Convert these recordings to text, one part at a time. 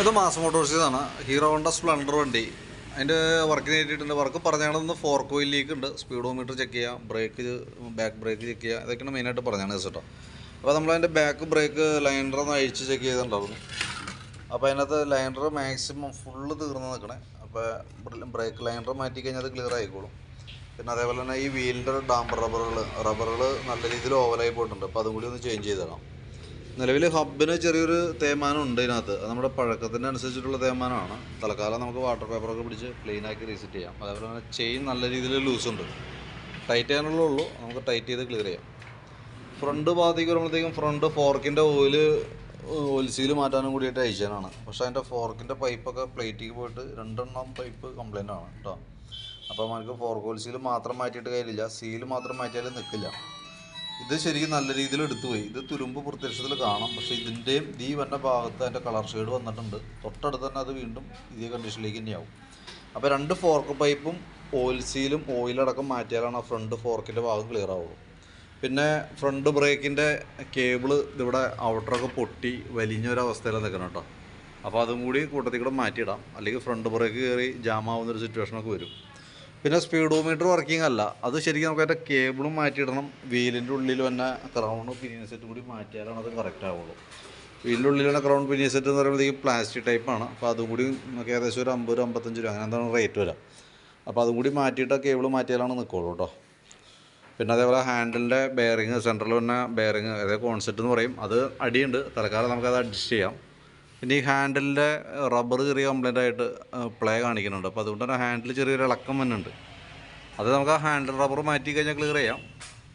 ഇത് മാസ് മോട്ടോഴ്സിന്നാണ് Hero Honda Splendor വണ്ടി. അതിന്റെ വർക്കിന് കയറ്റിയിട്ടുണ്ട് വർക്ക് പറഞ്ഞാണെന്ന് ഫോർ കോയിൽ ലീക്ക് ഉണ്ട്. സ്പീഡോമീറ്റർ ചെക്ക് ചെയ്യാം. ബ്രേക്ക് ബാക്ക് ബ്രേക്ക് ചെക്ക് ചെയ്യുക ഇതൊക്കെയാണ് മെയിനായിട്ട് പറഞ്ഞാണ് കേട്ടോ. അപ്പോൾ നമ്മളതിന്റെ ബാക്ക് ബ്രേക്ക് ലൈനർ ഒന്ന് അഴിച്ച് ചെക്ക് ചെയ്തിട്ടുണ്ടായിരുന്നു അപ്പോൾ അതിനകത്ത് ലൈനർ മാക്സിമം ഫുള്ള് തീർന്ന് നിൽക്കണേ അപ്പോൾ ബ്രേക്ക് ലൈനർ മാറ്റി കഴിഞ്ഞാൽ അത് ക്ലിയർ ആയിക്കോളും. പിന്നെ അതേപോലെ തന്നെ ഈ വീലിന്റെ ഡാമ്പർ റബ്ബറുകൾ റബ്ബറുകൾ നല്ല രീതിയിൽ ഓവലായി പോയിട്ടുണ്ട്. അപ്പോൾ അതും കൂടി ഒന്ന് ചേഞ്ച് ചെയ്തിടണം നിലവിൽ ഹബിന് ചെറിയൊരു തേമാനം ഉണ്ട് ഇതിനകത്ത്. നമ്മുടെ പഴക്കത്തിന്റെ അനുസരിച്ചിട്ടുള്ള തേമാനമാണ് തൽക്കാലം നമുക്ക് വാട്ടർ പേപ്പറൊക്കെ പിടിച്ച് ക്ലീൻ ആക്കി റീസെറ്റ് ചെയ്യാം. അതേപോലെ തന്നെ ചെയിൻ നല്ല രീതിയിൽ ലൂസ് ഉണ്ട്. ടൈറ്റ് ചെയ്യാനുള്ള ഉള്ളൂ. നമുക്ക് ടൈറ്റ് ചെയ്ത് ക്ലിയർ ചെയ്യാം. ഫ്രണ്ട് ഭാഗത്തേക്ക് വരുമ്പോഴത്തേക്കും ഫ്രണ്ട് ഫോർക്കിന്റെ ഓയിൽ ഓയിൽ മാറ്റാനും കൂടിയിട്ട് അയച്ചാനാണ്. പക്ഷേ അതിന്റെ ഫോർക്കിന്റെ പൈപ്പൊക്കെ പ്ലേറ്റിക്ക് പോയിട്ട് രണ്ടെണ്ണം പൈപ്പ് കംപ്ലൈന്റ് ആണ് കേട്ടോ. അപ്പോൾ നമുക്ക് ഫോർകോൾ സീൽ മാത്രം മാറ്റിയിട്ട് കാര്യമില്ല. സീൽ മാത്രം മാറ്റിയാലും നിൽക്കില്ല ഇത് ശരിക്കും നല്ല രീതിയിൽ എടുത്തുപോയി. ഇത് തുരുമ്പ് പ്രത്യക്ഷത്തിൽ കാണാം. പക്ഷേ ഇതിന്റെയും ഈ വന്ന ഭാഗത്ത് അതിന്റെ കളർ ഷെയ്ഡ് വന്നിട്ടുണ്ട്. തൊട്ടടുത്ത് തന്നെ അത് വീണ്ടും ഇതേ കണ്ടീഷനിലേക്ക് തന്നെയാവും. അപ്പോൾ രണ്ട് ഫോർക്ക് പൈപ്പും ഓയിൽ സീലും ഓയിലടക്കം മാറ്റിയാലാണ് ആ ഫ്രണ്ട് ഫോർക്കിന്റെ ഭാഗം ക്ലിയർ ആവുള്ളൂ. പിന്നെ ഫ്രണ്ട് ബ്രേക്കിന്റെ കേബിൾ ഇതിവിടെ ഔട്ടറൊക്കെ പൊട്ടി വലിഞ്ഞൊരവസ്ഥയിലാണ് നിൽക്കണം കേട്ടോ. അപ്പോൾ അതും കൂടി കൂട്ടത്തിൽ കൂടെ മാറ്റിയിടാം. അല്ലെങ്കിൽ ഫ്രണ്ട് ബ്രേക്ക് കയറി ജാമാവുന്നൊരു സിറ്റുവേഷനൊക്കെ വരും. പിന്നെ സ്പീഡോമീറ്റർ വർക്കിംഗ് അല്ല. അത് ശരിക്കും നമുക്ക് അതിന്റെ കേബിളും മാറ്റിയിടണം. വീലിന്റെ ഉള്ളിൽ തന്നെ ക്രൗണ്ട് പിനിയൻ സെറ്റും കൂടി മാറ്റിയാലാണ് അത് കറക്റ്റ് ആവുള്ളൂ. വീലിന്റെ ഉള്ളിൽ തന്നെ ക്രൗണ്ട് പിനിയൻ സെറ്റ് എന്ന് പറയുമ്പോൾ ഈ പ്ലാസ്റ്റിക് ടൈപ്പാണ് അപ്പോൾ അതും കൂടി നമുക്ക് ഏകദേശം ഒരു അമ്പത് അമ്പത്തഞ്ച് രൂപ. അങ്ങനെ എന്താണ് റേറ്റ് വരാം. അപ്പോൾ അതും കൂടി മാറ്റിയിട്ട് കേബിൾ മാറ്റിയാലാണ് നിൽക്കുള്ളൂ കേട്ടോ. പിന്നെ അതേപോലെ ഹാൻഡിലിന്റെ ബെയറിങ് സെൻട്രൽ തന്നെ ബെയറിങ് അതായത് കോൺസെപ്റ്റ് എന്ന് പറയും. അത് അടിയുണ്ട്. തൽക്കാലം നമുക്കത് അഡ്ജസ്റ്റ് ചെയ്യാം. പിന്നെ ഈ ഹാൻഡിലിന്റെ റബ്ബർ ചെറിയ കംപ്ലൈന്റ് ആയിട്ട് പ്ലേ കാണിക്കുന്നുണ്ട്. അപ്പോൾ അതുകൊണ്ട് തന്നെ ഹാൻഡിൽ ചെറിയൊരു ഇളക്കം വന്നുണ്ട് അത് നമുക്ക് ആ ഹാൻഡിൽ റബ്ബർ മാറ്റി കഴിഞ്ഞാൽ ക്ലിയർ ചെയ്യാം.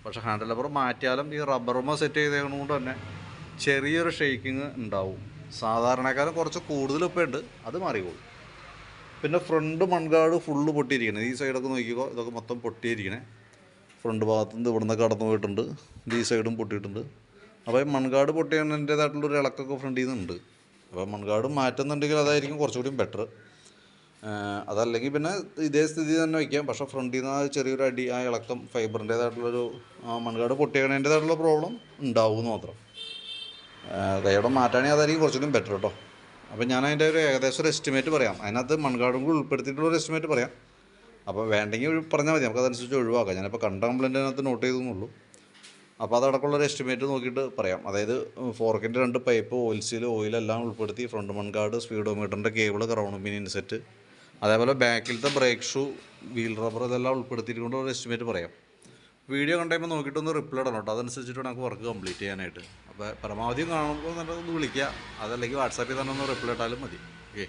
പക്ഷേ ഹാൻഡിൽ റബ്ബർ മാറ്റിയാലും ഈ റബ്ബറുമ സെറ്റ് ചെയ്തതുകൊണ്ട് തന്നെ ചെറിയൊരു ഷെയ്ക്കിങ് ഉണ്ടാവും. സാധാരണക്കാരും കുറച്ച് കൂടുതൽ ഇപ്പം ഉണ്ട് അത് മാറിക്കോളും. പിന്നെ ഫ്രണ്ട് മൺകാട് ഫുള്ള് പൊട്ടിയിരിക്കണേ. ഈ സൈഡൊക്കെ നോക്കിക്കോ ഇതൊക്കെ മൊത്തം പൊട്ടിയിരിക്കണേ. ഫ്രണ്ട് ഭാഗത്തു നിന്ന് ഇവിടെ നിന്ന് കടന്നു പോയിട്ടുണ്ട്. ഈ സൈഡും പൊട്ടിയിട്ടുണ്ട്. അപ്പോൾ ഈ മൺകാട് പൊട്ടിയതിന്റേതായിട്ടുള്ളൊരു ഇളക്കൊക്കെ ഫ്രണ്ടിൽ നിന്നുണ്ട്. അപ്പോൾ മൺകാട് മാറ്റുന്നുണ്ടെങ്കിൽ അതായിരിക്കും കുറച്ചുകൂടി ബെറ്റർ അതല്ലെങ്കിൽ പിന്നെ ഇതേ സ്ഥിതി തന്നെ വയ്ക്കാം. പക്ഷെ ഫ്രണ്ടിൽ നിന്ന് ആ ചെറിയൊരു അടി ആ ഇളക്കം ഫൈബറിന്റേതായിട്ടുള്ളൊരു മൺകാട് പൊട്ടിയണേന്റേതായിട്ടുള്ള പ്രോബ്ലം ഉണ്ടാവും എന്ന് മാത്രം കൈയോടെ മാറ്റാണെങ്കിൽ അതായിരിക്കും കുറച്ചുകൂടി ബെറ്റർ കേട്ടോ അപ്പോൾ ഞാൻ അതിന്റെ ഒരു ഏകദേശം ഒരു എസ്റ്റിമേറ്റ് പറയാം. അതിനകത്ത് മൺകാടും കൂടി ഉൾപ്പെടുത്തിയിട്ടുള്ള ഒരു എസ്റ്റിമേറ്റ് പറയാം. അപ്പോൾ വേണ്ടെങ്കിൽ പറഞ്ഞാൽ മതി. നമുക്ക് അതനുസരിച്ച് ഒഴിവാക്കാം. ഞാനിപ്പോൾ കണ്ട കംപ്ലൈന്റ് അതിനകത്ത് നോട്ട് ചെയ്തെന്നുള്ളൂ അപ്പോൾ അതടക്കമുള്ള ഒരു എസ്റ്റിമേറ്റ് നോക്കിയിട്ട് പറയാം. അതായത് ഫോർക്കിന്റെ രണ്ട് പൈപ്പ് ഓയിൽ സീൽ ഓയിലെല്ലാം ഉൾപ്പെടുത്തി ഫ്രണ്ട് മൺകാർഡ് സ്പീഡോമീറ്ററിന്റെ കേബിൾ ക്രൗണ്ട് മിനി ഇൻസെറ്റ് അതേപോലെ ബാക്കിലത്തെ ബ്രേക്ക് ഷൂ വീൽ റബ്ബർ ഇതെല്ലാം ഉൾപ്പെടുത്തിയിട്ട് ഒരു എസ്റ്റിമേറ്റ് പറയാം. വീഡിയോ കണ്ടുമ്പോൾ നോക്കിയിട്ടൊന്ന് റിപ്ലൈ ഇടണം കേട്ടോ അതനുസരിച്ചിട്ട് നമുക്ക് വർക്ക് കംപ്ലീറ്റ് ചെയ്യാനായിട്ട്. അപ്പോൾ പരമാവധി കാണുമ്പോൾ നല്ലതൊന്ന് ഒന്ന് വിളിക്കുക അതല്ലെങ്കിൽ വാട്സാപ്പിൽ തന്നെ ഒന്ന് റിപ്ലൈ ഇട്ടാലും മതി. ഓക്കെ